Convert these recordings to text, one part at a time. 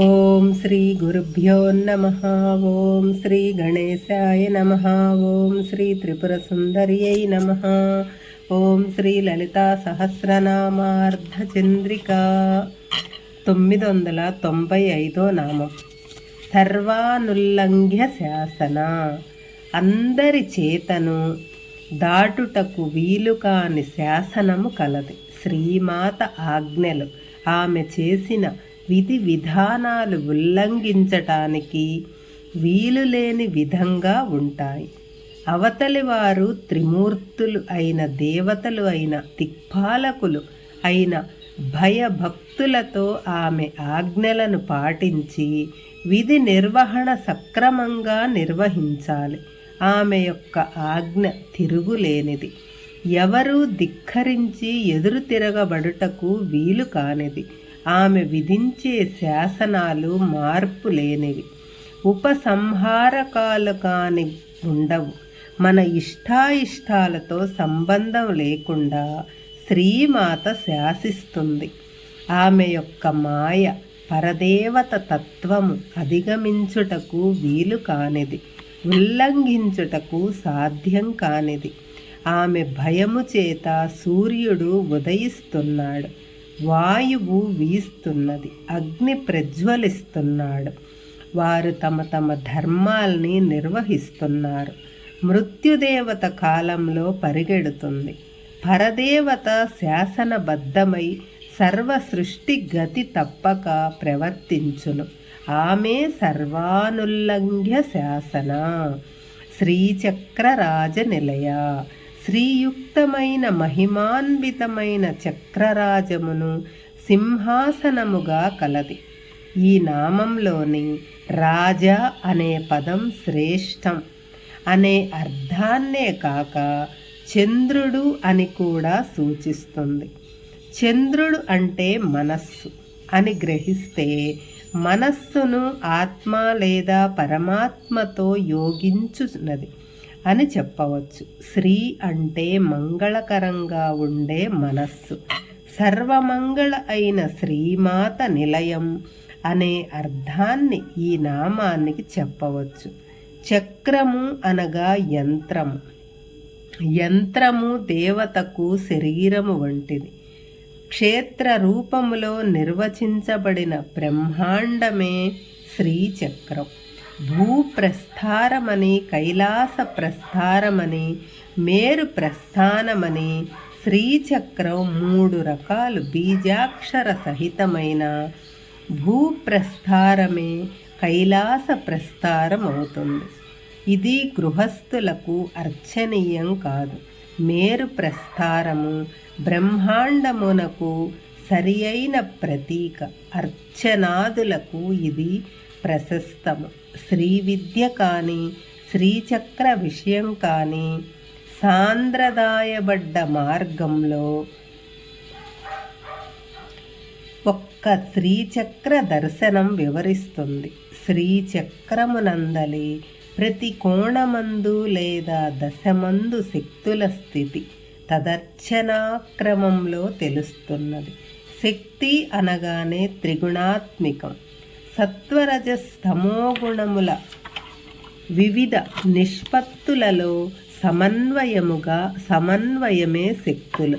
ఓం శ్రీ గురుభ్యో నమ. ఓం శ్రీ గణేశాయ నమ. ఓం శ్రీ త్రిపుర సుందర్యై నమ. ఓం శ్రీ లలితా సహస్రనామార్ధచంద్రిక తొమ్మిది వందల తొంభై ఐదో నామం. సర్వానుల్లంఘ్య శాసన. అందరి చేతను దాటుటకు వీలు కాని శాసనము కలది. శ్రీమాత ఆజ్ఞలు. ఆమె చేసిన విధి విధానాలు ఉల్లంఘించటానికి వీలు లేని విధంగా ఉంటాయి. అవతలి వారు త్రిమూర్తులు అయిన దేవతలు అయిన దిక్పాలకులు అయిన భయభక్తులతో ఆమె ఆజ్ఞలను పాటించి విధి నిర్వహణ సక్రమంగా నిర్వహించాలి. ఆమె యొక్క ఆజ్ఞ తిరుగులేనిది. ఎవరూ ధిక్కరించి ఎదురు తిరగబడుటకు వీలు కానిది. ఆమె విధించే శాసనాలు మార్పు లేనివి. ఉపసంహారకాలు కాని ఉండవు. మన ఇష్టాయిష్టాలతో సంబంధం లేకుండా శ్రీమాత శాసిస్తుంది. ఆమె యొక్క మాయ పరదేవత తత్వము అధిగమించుటకు వీలు కానిది. ఉల్లంఘించుటకు సాధ్యం కానిది. ఆమె భయము చేత సూర్యుడు ఉదయిస్తున్నాడు. వాయువు వీస్తున్నది అగ్ని ప్రజ్వలిస్తున్నాడు. వారు తమ తమ ధర్మాల్ని నిర్వహిస్తున్నారు. మృత్యుదేవత కాలంలో పరిగెడుతుంది. పరదేవత శాసనబద్ధమై సర్వ సృష్టి గతి తప్పక ప్రవర్తించును. ఆమె సర్వానుల్లంఘ్య శాసన. శ్రీచక్రరాజ నిలయ. శ్రీయుక్తమైన మహిమాన్వితమైన చక్రరాజమును సింహాసనముగా కలది. ఈ నామంలోని రాజా అనే పదం శ్రేష్టం అనే అర్థాన్నే కాక చంద్రుడు అని కూడా సూచిస్తుంది. చంద్రుడు అంటే మనస్సు అని గ్రహిస్తే మనస్సును ఆత్మ లేదా పరమాత్మతో యోగించున్నది అని చెప్పవచ్చు. శ్రీ అంటే మంగళకరంగా ఉండే మనస్సు. సర్వమంగళ అయిన శ్రీమాత నిలయం అనే అర్థాన్ని ఈ నామానికి చెప్పవచ్చు. చక్రము అనగా యంత్రము. యంత్రము దేవతకు శరీరము వంటిది. క్షేత్ర రూపములో నిర్వచించబడిన బ్రహ్మాండమే శ్రీచక్రం. భూప్రస్థారమని కైలాస ప్రస్థారమని మేరు ప్రస్థానమని శ్రీచక్రం మూడు రకాలు బీజాక్షర సహితమైన భూప్రస్థారమే కైలాస ప్రస్థారం అవుతుంది ఇది గృహస్థులకు అర్చనీయం కాదు. మేరు ప్రస్థారము బ్రహ్మాండమునకు సరి అయిన ప్రతీక. అర్చనాదులకు ఇది ప్రశస్తము. శ్రీ విద్య కానీ శ్రీచక్ర విషయం కానీ సాంద్రదాయబడ్డ మార్గంలో ఒక్క శ్రీచక్ర దర్శనం వివరిస్తుంది. శ్రీచక్రమునందలి ప్రతి కోణమందు లేదా దశమందు శక్తుల స్థితి తదర్చనాక్రమంలో తెలుస్తున్నది. శక్తి అనగానే త్రిగుణాత్మికం. సత్వరజస్తమోగుణముల వివిధ నిష్పత్తులలో సమన్వయముగా సమన్వయమే శక్తులు.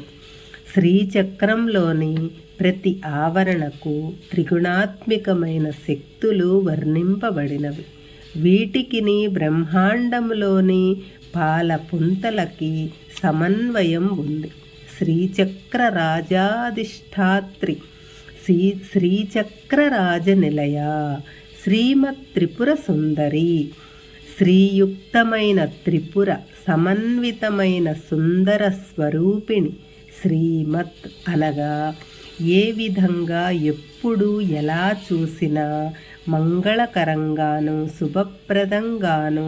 శ్రీచక్రంలోని ప్రతి ఆవరణకు త్రిగుణాత్మికమైన శక్తులు వర్ణింపబడినవి. వీటికిని బ్రహ్మాండములోని పాల పుంతలకి సమన్వయం ఉంది. శ్రీచక్ర రాజాధిష్టాత్రి శ్రీ శ్రీచక్రరాజ నిలయ శ్రీమత్ త్రిపుర సుందరి శ్రీయుక్తమైన త్రిపుర సమన్వితమైన సుందర స్వరూపిణి శ్రీమత్ అనగా ఏ విధంగా ఎప్పుడు ఎలా చూసినా మంగళకరంగాను శుభప్రదంగాను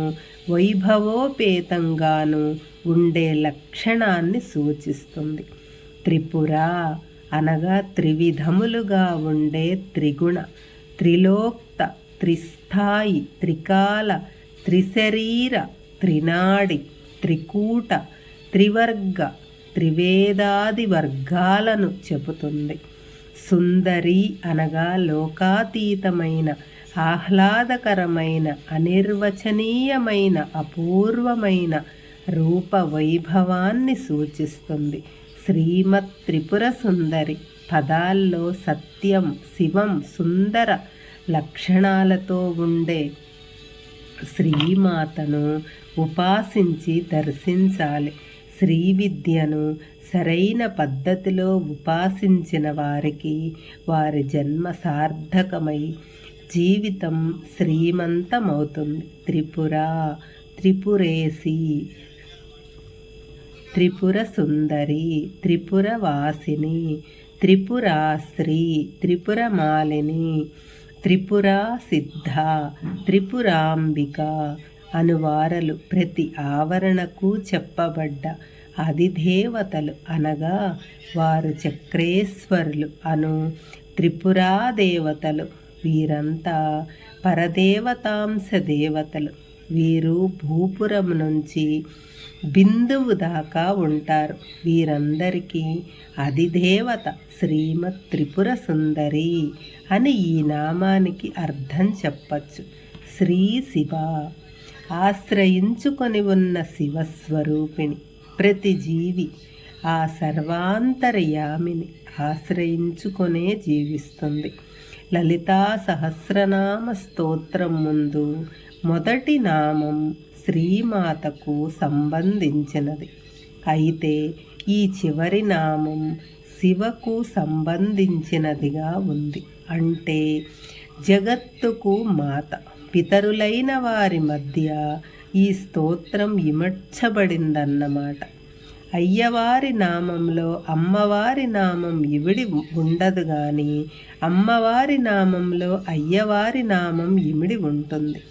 వైభవోపేతంగాను ఉండే లక్షణాన్ని సూచిస్తుంది. త్రిపుర అనగా త్రివిధములుగా ఉండే త్రిగుణ త్రిలోక్త త్రిస్థాయి త్రికాల త్రిశరీర త్రినాడి త్రికూట త్రివర్గ త్రివేదాది వర్గాలను చెబుతుంది. సుందరి అనగా లోకాతీతమైన ఆహ్లాదకరమైన అనిర్వచనీయమైన అపూర్వమైన రూప వైభవాన్ని సూచిస్తుంది. శ్రీమత్ త్రిపుర సుందరి పదాల్లో సత్యం శివం సుందర లక్షణాలతో ఉండే శ్రీమాతను ఉపాసించి దర్శించాలి. శ్రీ విద్యను సరైన పద్ధతిలో ఉపాసించిన వారికి వారి జన్మ సార్థకమై జీవితం శ్రీమంతమవుతుంది. త్రిపుర త్రిపురేసి త్రిపుర సుందరి త్రిపుర వాసిని త్రిపురాశ్రీ త్రిపురమాలిని త్రిపుర సిద్ధ త్రిపురాంబిక అనువారలు ప్రతి ఆవరణకు చెప్పబడ్డ అధిదేవతలు అనగా వారు చక్రేశ్వరులు అను త్రిపురాదేవతలు. వీరంతా పరదేవతాంశ దేవతలు. వీరు భూపురం నుంచి బిందువు దాకా ఉంటారు. వీరందరికీ అధిదేవత శ్రీమత్ త్రిపుర సుందరి అని ఈ నామానికి అర్థం చెప్పచ్చు. శ్రీ శివ. ఆశ్రయించుకొని ఉన్న శివస్వరూపిణి ప్రతి జీవి ఆ సర్వాంతర్యామిని ఆశ్రయించుకొనే జీవిస్తుంది. లలితా సహస్రనామ స్తోత్రం ముందు మొదటి నామం శ్రీమాతకు సంబంధించినది. అయితే ఈ చివరి నామం శివకు సంబంధించినదిగా ఉంది. అంటే జగత్తుకు మాత. పితరులైన వారి మధ్య ఈ స్తోత్రం ఇమడ్చబడిందన్నమాట. అయ్యవారి నామంలో అమ్మవారి నామం ఇవిడి ఉండదు కానీ అమ్మవారి నామంలో అయ్యవారి నామం ఇమిడి ఉంటుంది.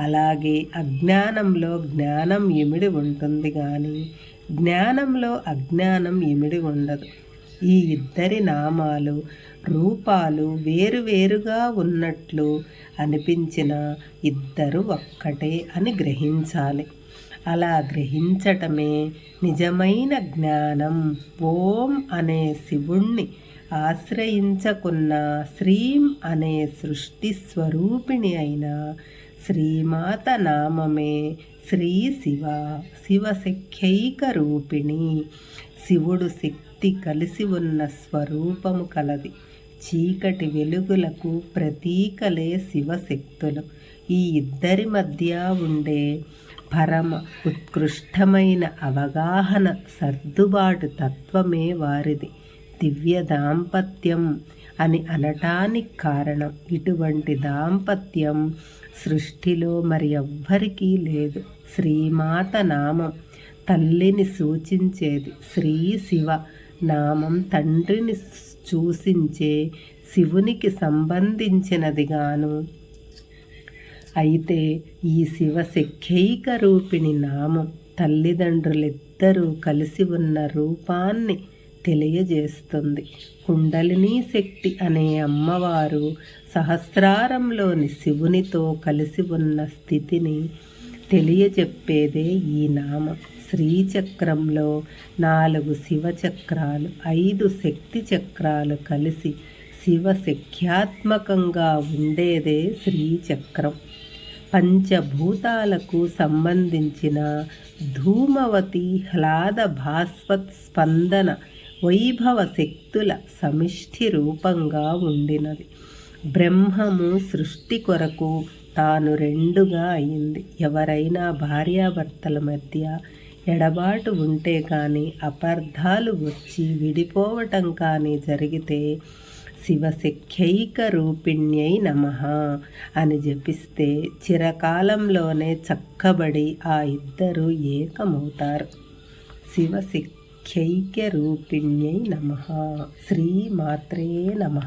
అలాగే అజ్ఞానంలో జ్ఞానం ఇమిడి ఉంటుంది కానీ జ్ఞానంలో అజ్ఞానం ఇమిడి ఉండదు. ఈ ఇద్దరి నామాలు రూపాలు వేరువేరుగా ఉన్నట్లు అనిపించిన ఇద్దరు ఒక్కటే అని గ్రహించాలి. అలా గ్రహించటమే నిజమైన జ్ఞానం. ఓం అనే శివుణ్ణి ఆశ్రయించకున్న శ్రీం అనే సృష్టి స్వరూపిణి అయిన శ్రీమాత నామమే శ్రీ శివ శివశక్యైక రూపిణి శివుడు శక్తి కలిసి ఉన్న స్వరూపము కలది. చీకటి వెలుగులకు ప్రతీకలే శివశక్తులు. ఈ ఇద్దరి మధ్య ఉండే పరమ ఉత్కృష్టమైన అవగాహన సర్దుబాటు తత్వమే వారిది. దివ్య దాంపత్యం అని అనటానికి కారణం ఇటువంటి దాంపత్యం సృష్టిలో మరి ఎవ్వరికీ లేదు. శ్రీమాత నామం తల్లిని సూచించేది శ్రీ శివ. నామం తండ్రిని సూచించే శివునికి సంబంధించినదిగాను. అయితే ఈ శివశక్యైక రూపిణి నామం తల్లిదండ్రులిద్దరూ కలిసి ఉన్న రూపాన్ని తెలియజేస్తుంది. కుండలిని శక్తి అనే అమ్మవారు సహస్రారంలోని శివునితో కలిసి ఉన్న స్థితిని తెలియజెప్పేదే ఈ నామం. శ్రీచక్రంలో నాలుగు శివచక్రాలు ఐదు శక్తి చక్రాలు కలిసి శివశక్యాత్మకంగా ఉండేదే శ్రీచక్రం. పంచభూతాలకు సంబంధించిన ధూమవతి హ్లాద భాస్వత్ స్పందన వైభవ శక్తుల సమిష్టి రూపంగా ఉండినది. బ్రహ్మము సృష్టి కొరకు తాను రెండుగా అయింది. ఎవరైనా భార్యాభర్తల మధ్య ఎడబాటు ఉంటే కానీ అపార్థాలు వచ్చి విడిపోవటం కానీ జరిగితే శివశక్యైక రూపిణ్యై నమ అని జపిస్తే చిరకాలంలోనే చక్కబడి ఆ ఇద్దరు ఏకమవుతారు. శివశక్తి ఐక్యరూపిణ్యై నమ. శ్రీమాత్రే నమ.